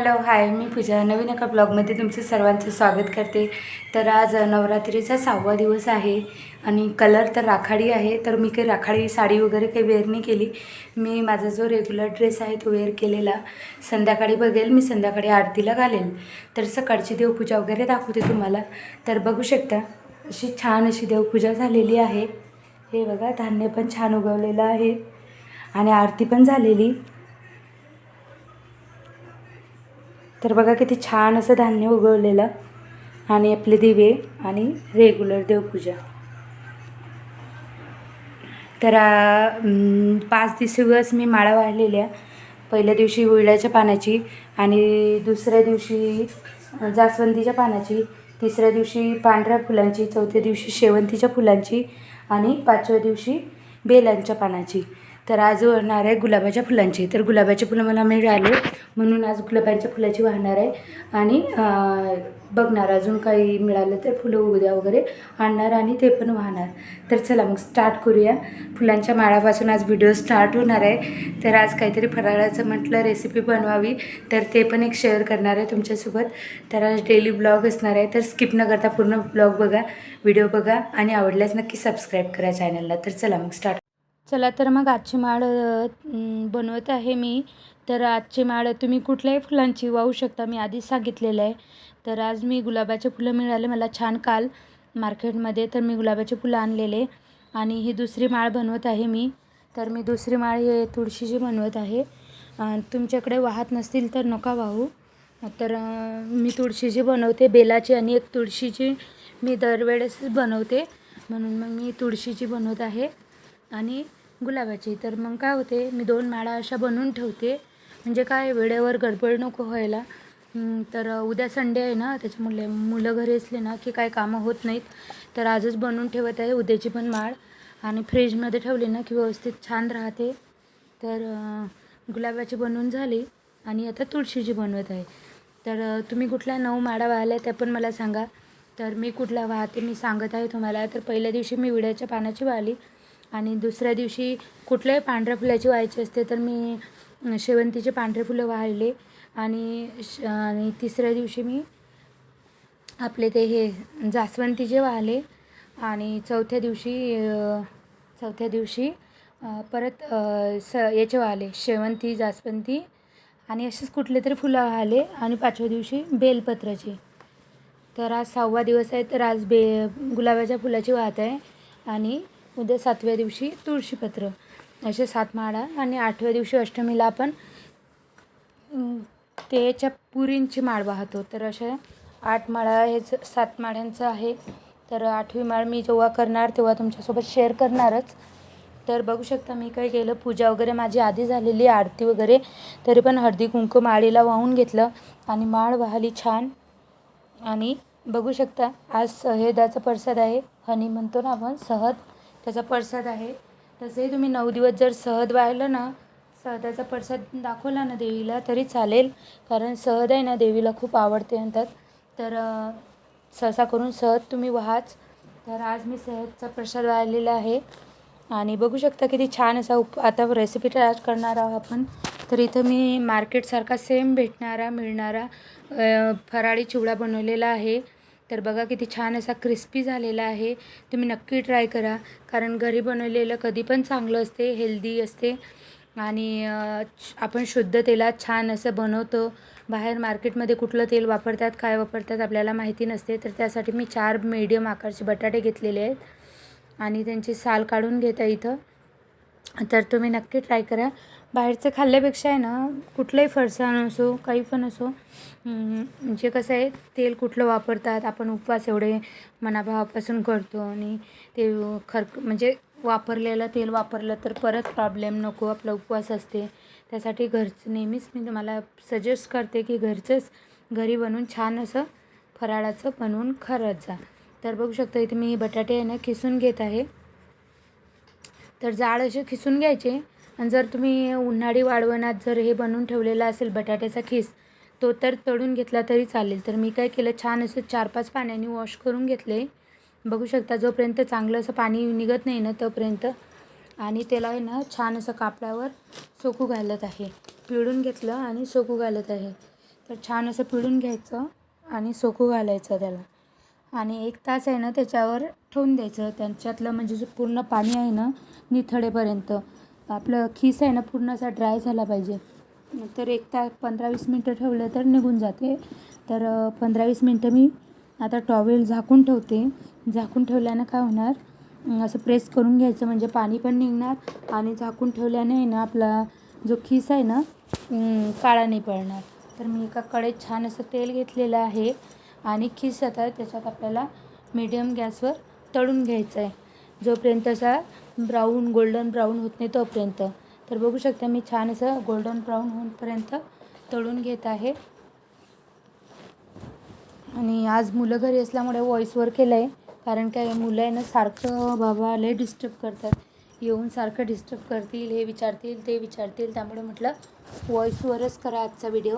Hello hi मी पूजा. नवीन एका ब्लॉगमध्ये तुमचं सर्वांचं स्वागत करते. तर आज नवरात्रीचा सहावा दिवस आहे आणि कलर तर राखाडी आहे तर मी काही राखाडी साडी वगैरे काही वेअर नाही केली. मी माझा जो रेग्युलर ड्रेस आहे तो वेअर केलेला. संध्याकाळी बघेल मी संध्याकाळी आरतीला घालेल. तर सकाळची देवपूजा वगैरे दाखवते तुम्हाला. तर बघू शकता अशी छान अशी देवपूजा झालेली आहे. हे बघा धान्य पण छान उगवलेलं आहे. आणि आरती पण झालेली. तर बघा किती छान असं धान्य उगवलेलं. आणि आपले दिवे आणि रेग्युलर देवपूजा. तर पाच दिवस मी माळा वाढलेल्या पहिल्या दिवशी विळ्याच्या पानाची आणि दुसऱ्या दिवशी जास्वंदीच्या पानाची. तिसऱ्या दिवशी पांढऱ्या फुलांची चौथ्या दिवशी शेवंतीच्या फुलांची आणि पाचव्या दिवशी बेलांच्या पानाची. तर आज वाहणार आहे गुलाबाच्या फुलांची. तर गुलाबाची फुलं मला मिळाले. म्हणून आज गुलाबाच्या फुलाची वाहणार आहे. आणि बघणार अजून काही मिळालं तर फुलं उद्या वगैरे आणणार आणि ते पण वाहणार. तर चला मग स्टार्ट करूया. फुलांच्या माळापासून आज व्हिडिओ स्टार्ट होणार आहे. तर आज काहीतरी फराळाचं म्हटलं रेसिपी बनवावी. तर ते पण एक शेअर करणार आहे तुमच्यासोबत. तर आज डेली ब्लॉग असणार आहे. तर स्किप न करता पूर्ण ब्लॉग बघा व्हिडिओ बघा आणि आवडल्यास नक्की सबस्क्राईब करा चॅनलला तर चला मग स्टार्ट चला तर मग आजची माळ बनवत आहे मी. तर आजची माळ तुम्ही कुठल्याही फुलांची वाहू शकता मी आधीच सांगितलेलं आहे. तर आज मी गुलाबाचे फुलं मिळाले मला छान काल मार्केटमध्ये तर मी गुलाबाचे फुलं आणलेले. आणि ही दुसरी माळ बनवत आहे मी. तर मी दुसरी माळ हे तुळशीची बनवत आहे. तुमच्याकडे वाहत नसतील तर नका वाहू. तर मी तुळशीची बनवते बेलाची आणि एक तुळशीची मी दरवेळेसच बनवते. म्हणून मग मी तुळशीची बनवत आहे. आणि गुलाबाची. तर मग काय होते मी दोन माळा अशा बनवून ठेवते. म्हणजे काय वेळेवर गडबड नको व्हायला. तर उद्या संडे आहे ना त्याच्यामुळे मुलं घरी असले ना की काय कामं होत नाहीत. तर आजच बनवून ठेवत आहे उद्याची पण माळ. आणि फ्रीजमध्ये ठेवली ना की व्यवस्थित छान राहते. तर गुलाबाची बनवून झाली. आणि आता तुळशीची बनवत आहे. तर तुम्ही कुठल्या नऊ माळा वाहल्या त्या पण मला सांगा. तर मी कुठला वाहते मी सांगत आहे तुम्हाला. तर पहिल्या दिवशी मी विड्याच्या पानाची वाहली आणि दुसऱ्या दिवशी कुठल्याही पांढऱ्या फुलाची व्हायची असते तर मी शेवंतीचे पांढरे फुलं वाहिले आणि श आणि तिसऱ्या दिवशी मी आपले ते हे जास्वंतीचे वाहले आणि चौथ्या दिवशी चौथ्या दिवशी परत स याचे वाहले शेवंती जास्वंती. आणि असेच कुठले तरी फुलं वाहले आणि पाचव्या दिवशी बेलपत्राची. तर आज सहावा दिवस आहे तर आज बे गुलाबाच्या फुलाची वाहत आहे. आणि उद्या सातव्या दिवशी तुळशीपत्र असे सात माळा आणि आठव्या दिवशी अष्टमीला आपण तेच्या त्याच्या पुरींची माळ वाहतो. तर अशा आठ माळा हे सात माळ्यांचं आहे. तर आठवी माळ मी जेव्हा करणार तेव्हा तुमच्यासोबत शेअर करणारच. तर बघू शकता मी काय केलं पूजा वगैरे माझी आधी झालेली आरती वगैरे. तरी पण हळदी कुंकू माळीला वाहून घेतलं आणि माळ वाहली छान. आणि बघू शकता आज सहेदाचा प्रसाद आहे. हनी म्हणतो ना आपण सहद त्याचा प्रसाद आहे. तसंही तुम्ही नऊ दिवस जर सहद वाहिलं ना सहदाचा प्रसाद दाखवला ना देवीला तरी चालेल. कारण सहद आहे ना देवीला खूप आवडते म्हणतात. तर सहसा करून सहद तुम्ही व्हाच. तर आज मी सहदचा प्रसाद वाहिलेला आहे. आणि बघू शकता किती छान असा उप आता रेसिपी तयार करणार आहोत आपण. तर इथं मी मार्केटसारखा सेम भेटणारा मिळणारा फराळी चिवडा बनवलेला आहे. तर बघा किती छान असा क्रिस्पी झालेला आहे. तुम्ही नक्की ट्राय करा. कारण घरी बनवलेलं कधी पण चांगलं असते हेल्दी असते. आणि आपण शुद्ध तेलात छान असं बनवतो. बाहेर मार्केटमध्ये कुठलं तेल वापरतात काय वापरतात आपल्याला माहिती नसते. तर त्यासाठी मी चार मीडियम आकारचे बटाटे घेतलेले आहेत. आणि त्यांची साल काढून घेता इथं. तर तुम्ही नक्की ट्राय करा. बाहेरचं खाल्ल्यापेक्षा आहे ना कुठलंही फरसाण असो काही पण असो म्हणजे कसं आहे तेल कुठलं वापरतात आपण उपवास एवढे मनाभावापासून करतो आणि ते खर म्हणजे वापरलेलं तेल वापरलं तर परत प्रॉब्लेम नको आपला उपवास असते. त्यासाठी घरचं नेहमीच मी तुम्हाला सजेस्ट करते की घरचंच घरी बनवून छान असं फराळाचं बनवून खरंच जा. तर बघू शकता इथे मी बटाटे आहे ना किसून घेत आहे. तर जाड असे खिसून घ्यायचे. आणि जर तुम्ही उन्हाळी वाळवणात जर हे बनवून ठेवलेलं असेल बटाट्याचा खिस तो तर तळून घेतला तरी चालेल. तर मी काय केलं छान असं चार पाच पाण्याने वॉश करून घेतले. बघू शकता जोपर्यंत चांगलं असं पाणी निघत नाही ना तोपर्यंत. आणि त्याला आहे ना छान असं कापडावर सोकू घालत आहे. पिळून घेतलं आणि सोकू घालत आहे. तर छान असं पिळून घ्यायचं आणि सोकू घालायचं त्याला. आणि एक तास आहे ना त्याच्यावर ठेवून द्यायचं. त्यांच्यातलं म्हणजे जे पूर्ण पाणी आहे ना निथळेपर्यंत. आपलं खीस आहे ना पूर्ण असा ड्राय झाला पाहिजे. तर एक तास पंधरा वीस मिनटं ठेवलं तर निघून जाते. तर पंधरा वीस मिनटं मी आता टॉवेल झाकून ठेवते. झाकून ठेवल्यानं काय होणार? असं प्रेस करून घ्यायचं. म्हणजे पाणी पण निघणार आणि झाकून ठेवल्याने आहे ना आपला जो खीस आहे ना काळा नाही पडणार. तर मी एका कडेत छान असं तेल घेतलेलं आहे. आणि खीस आता त्याच्यात आपल्याला मीडियम गॅसवर तळून घ्यायचं आहे जोपर्यंत असा ब्राऊन गोल्डन ब्राऊन होत नाही तोपर्यंत. तर बघू शकता मी छान असं गोल्डन ब्राऊन होईपर्यंत तळून घेत आहे. आणि आज मुलं घरी असल्यामुळे व्हॉईसवर केलं आहे कारण काय मुलं आहे ना सारखं बाबा लय डिस्टर्ब करतात. येऊन सारखं डिस्टर्ब करतील हे विचारतील ते विचारतील. त्यामुळे म्हटलं व्हॉईसवरच करा आजचा व्हिडिओ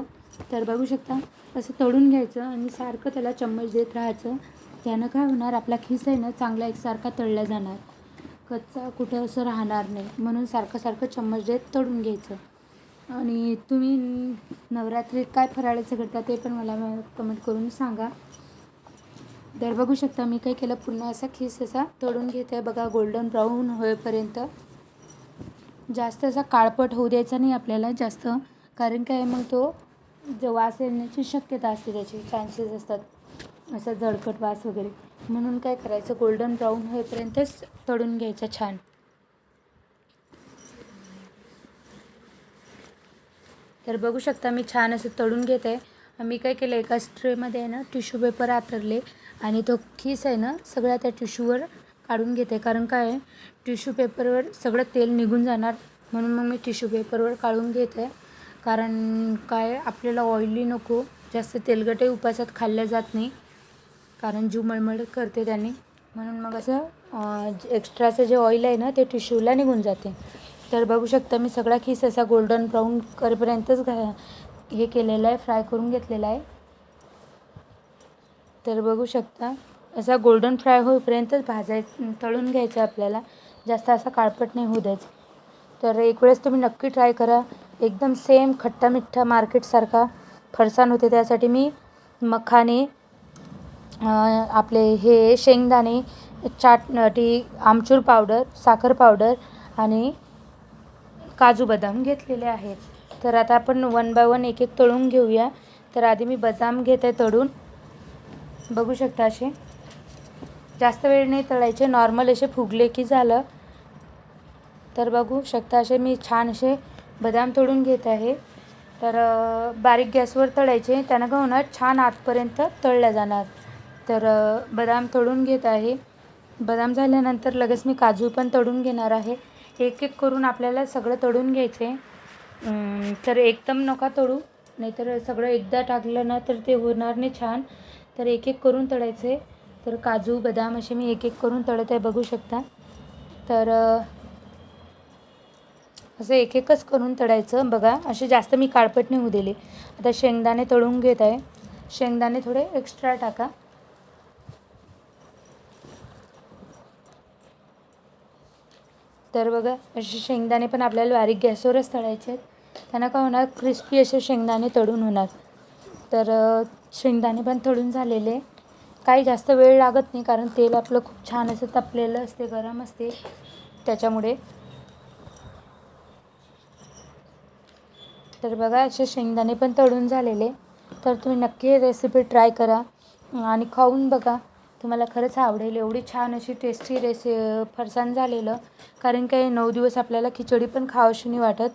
तर बघू शकता असं तळून घ्यायचं आणि सारखं त्याला चम्मच देत राहायचं. त्यानं काय होणार आपला खिस आहे ना चांगला एकसारखा तळला जाणार. कच्चा कुठं असं राहणार नाही. म्हणून सारखं सारखं चम्मच देत तळून घ्यायचं. आणि तुम्ही नवरात्रीत काय फराळाचं करता ते पण मला कमेंट करून सांगा. तर बघू शकता मी काय केलं पुन्हा असा खीस असा तळून घेते. बघा गोल्डन ब्राऊन होईपर्यंत. जास्त असा काळपट होऊ द्यायचा नाही आपल्याला जास्त. कारण काय मग तो जो वास येण्याची शक्यता असते त्याची चान्सेस असतात. असा जळकट वास वगैरे. म्हणून काय करायचं गोल्डन ब्राऊन होईपर्यंतच तळून घ्यायचं छान. तर बघू शकता मी छान असं तळून घेत. आहे मी काय केलं एका स्ट्रेमध्ये आहे ना टिश्यू पेपर आतरले आणि तो खीस आहे ना सगळ्या त्या टिश्यूवर काढून घेते. कारण काय आहे टिश्यू पेपरवर सगळं तेल निघून जाणार. म्हणून मग मी टिश्यू पेपरवर काढून घेते. कारण काय आपल्याला ऑइली नको. जास्त तेलगटही उपासात खाल्ल्या जात नाही. कारण जीव मळमळ करते त्याने. म्हणून मग असं एक्स्ट्राचं जे ऑइल आहे ना ते टिश्यूला निघून जाते. तर बघू शकता मी सगळा खीस असा गोल्डन ब्राऊन करेपर्यंतच घा हे केलेलं आहे फ्राय करून घेतलेला आहे. तर बघू शकता असा गोल्डन फ्राय होईपर्यंतच भाजायचं तळून घ्यायचं आपल्याला. जास्त असा काळपट नाही होऊ द्यायचं. तर एक वेळेस तुम्ही नक्की ट्राय करा. एकदम सेम खट्टा मिठ्ठा मार्केटसारखा फरसाण होते. त्यासाठी मी मखाने आपले हे शेंगदाणे चाट टी आमचूर पावडर साखर पावडर आणि काजू बदाम घेतलेले आहेत. तर आता आपण वन बाय वन एक एक तळून घेऊया. तर आधी मी बदाम घेते तळून. बघू शकता असे. जास्त वेळ नाही तळायचे. नॉर्मल असे फुगले की झालं. तर बघू शकता असे मी छान असे बदाम तळून घेत आहे. तर बारीक गॅसवर तळायचे. त्यानं काय होणार छान आतपर्यंत तळल्या जाणार. तर बदाम तळून घेत आहे. बदाम झाल्यानंतर लगेच मी काजू पण तळून घेणार आहे. एक एक करून आपल्याला सगळं तळून घ्यायचं आहे तर एकदम नका तळू नाहीतर सगळं एकदा टाकलं ना तर ते होणार नाही छान. तर एक एक करून तळायचे तर काजू बदाम असे मी एक एक करून तळत आहे बघू शकता. तर असं एक एकच करून तळायचं. बघा असे जास्त मी काळपट नाही होऊ दिले. आता शेंगदाणे तळून घेत आहे. शेंगदाणे थोडे एक्स्ट्रा टाका. तर बघा असे शेंगदाणे पण आपल्याला बारीक गॅसवरच तळायचे आहेत. त्यांना काय होणार? क्रिस्पी असे शेंगदाणे तळून होणार. तर शेंगदाणे पण तळून झालेले. काही जास्त वेळ लागत नाही कारण तेल आपलं खूप छान असं तपलेलं असते गरम असते. त्याच्यामुळे तर बघा असे शेंगदाणे पण तळून झालेले. तर तुम्ही नक्की हे रेसिपी ट्राय करा आणि खाऊन बघा. तुम्हाला खरंच आवडेल. एवढी छान अशी टेस्टी रेसि फरसाण झालेलं. कारण काही नऊ दिवस आपल्याला खिचडी पण खावशी नाही वाटत.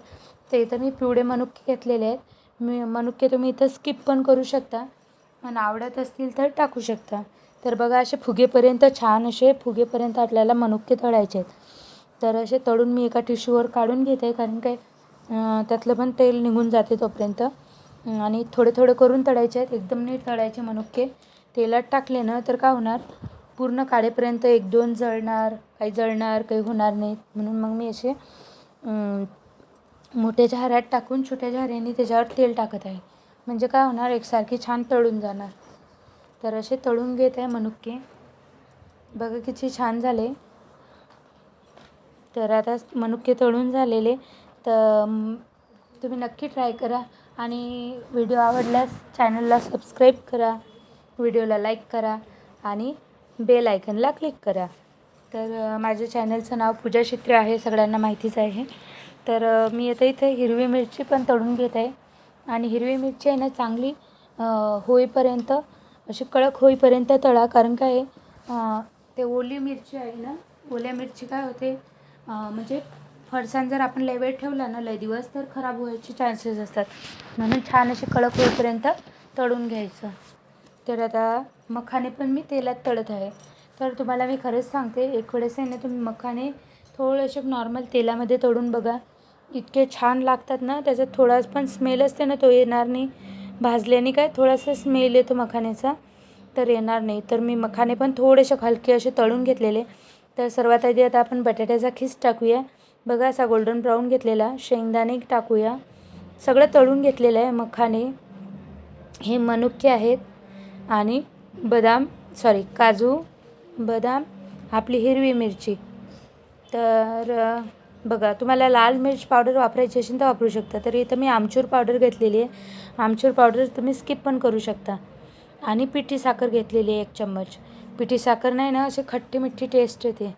तर इथं मी पिवळे मनुके घेतलेले आहेत. मी मनुके तुम्ही इथं स्किप पण करू शकता. आणि आवडत असतील तर टाकू शकता. तर बघा असे फुगेपर्यंत छान असे फुगेपर्यंत आपल्याला मनुके तळायचे आहेत. तर असे तळून मी एका टिश्यूवर काढून घेते. कारण काय त्यातलं पण तेल निघून जाते तोपर्यंत. आणि थोडे थोडे करून तळायचे आहेत एकदम नीट तळायचे मनुके तेलात टाकले ना तर काय होणार? पूर्ण काढेपर्यंत एक दोन जळणार काही जळणार काही होणार नाहीत म्हणून मग मी असे मोठ्या झाऱ्यात टाकून छोट्या झाऱ्याने त्याच्यावर तेल टाकत आहे. म्हणजे काय होणार? एकसारखे छान तळून जाणार. तर असे तळून घेत आहे मनुके बघा किती छान झाले. तर आता मनुके तळून झालेले. तर तुम्ही नक्की ट्राय करा आणि व्हिडिओ आवडल्यास चॅनलला सबस्क्राईब करा व्हिडिओला लाईक करा आणि बेल आयकनला क्लिक करा. तर माझ्या चॅनलचं नाव पूजा चित्रे आहे सगळ्यांना माहितीच आहे. तर मी आता इथे हिरवी मिरची पण तळून घेत आहे आणि हिरवी मिरची आहे ना चांगली होईपर्यंत अशी कडक होईपर्यंत तळा. कारण काय ते ओली मिरची आहे ना ओल्या मिरची काय होते म्हणजे फरसाण जर आपण लय वेळ ठेवला ना लय दिवस तर खराब व्हायचे चान्सेस असतात. म्हणून छान असे कडक होईपर्यंत तळून घ्यायचं. तर आता मखाने पण मी तेलात तळत आहे. तर तुम्हाला मी खरंच सांगते एक वेळेस आहे ना तुम्ही मखाने थोडेसे नॉर्मल तेलामध्ये तळून बघा. इतके छान लागतात ना त्याचा थोडा पण स्मेल असते ना तो येणार नाही. भाजल्याने काय थोडासा स्मेल येतो मखाण्याचा तर येणार नाही. तर मी मखाने पण थोडेसे हलके असे तळून घेतलेले. तर सर्वात आधी आता आपण बटाट्याचा खीस टाकूया. बघा असा गोल्डन ब्राऊन घेतलेला. शेंगदाणे टाकूया. सगळं तळून घेतलेलं आहे मखाने. हे मनुके आहेत. आणि बदाम सॉरी काजू बदाम आपली हिरवी मिरची. तर बघा तुम्हाला लाल मिर्च पावडर वापरायची असेल तर वापरू शकता. तर इथं मी आमचूर पावडर घेतलेली आहे. आमचूर पावडर तुम्ही स्किप पण करू शकता. आणि पिठी साखर घेतलेली आहे एक चम्मच. पिठी साखर नाही ना अशी खट्टी मिठ्ठी टेस्ट येते.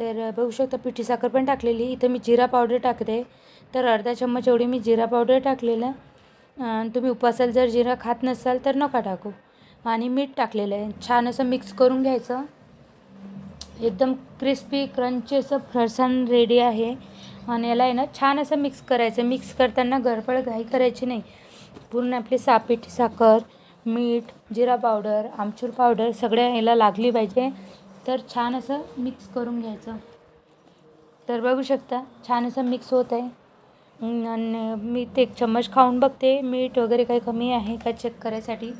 तर बघू शकता पिठी साखर पण टाकलेली. इथं मी जिरा पावडर टाकते. तर अर्धा चम्मच एवढी मी जिरा पावडर टाकलेलं. तुम्ही उपासाल जर जिरा खात नसाल तर नका टाकू. आणि मीठ टाकलेलं आहे. छान असं मिक्स करून घ्यायचं. एकदम क्रिस्पी क्रंची असं फरसाण रेडी आहे. आणि याला आहे ना छान असं मिक्स करायचं. मिक्स करताना गडबड घाई करायची नाही. पूर्ण आपली सापीठ साखर मीठ जिरा पावडर आमचूर पावडर सगळ्या याला लागली पाहिजे. तर छान असं मिक्स करून घ्यायचं. तर बघू शकता छान असं मिक्स होत आहे. आणि मी ते एक चम्मच खाऊन बघते. मीठ वगैरे काही कमी आहे का चेक करायसाठी?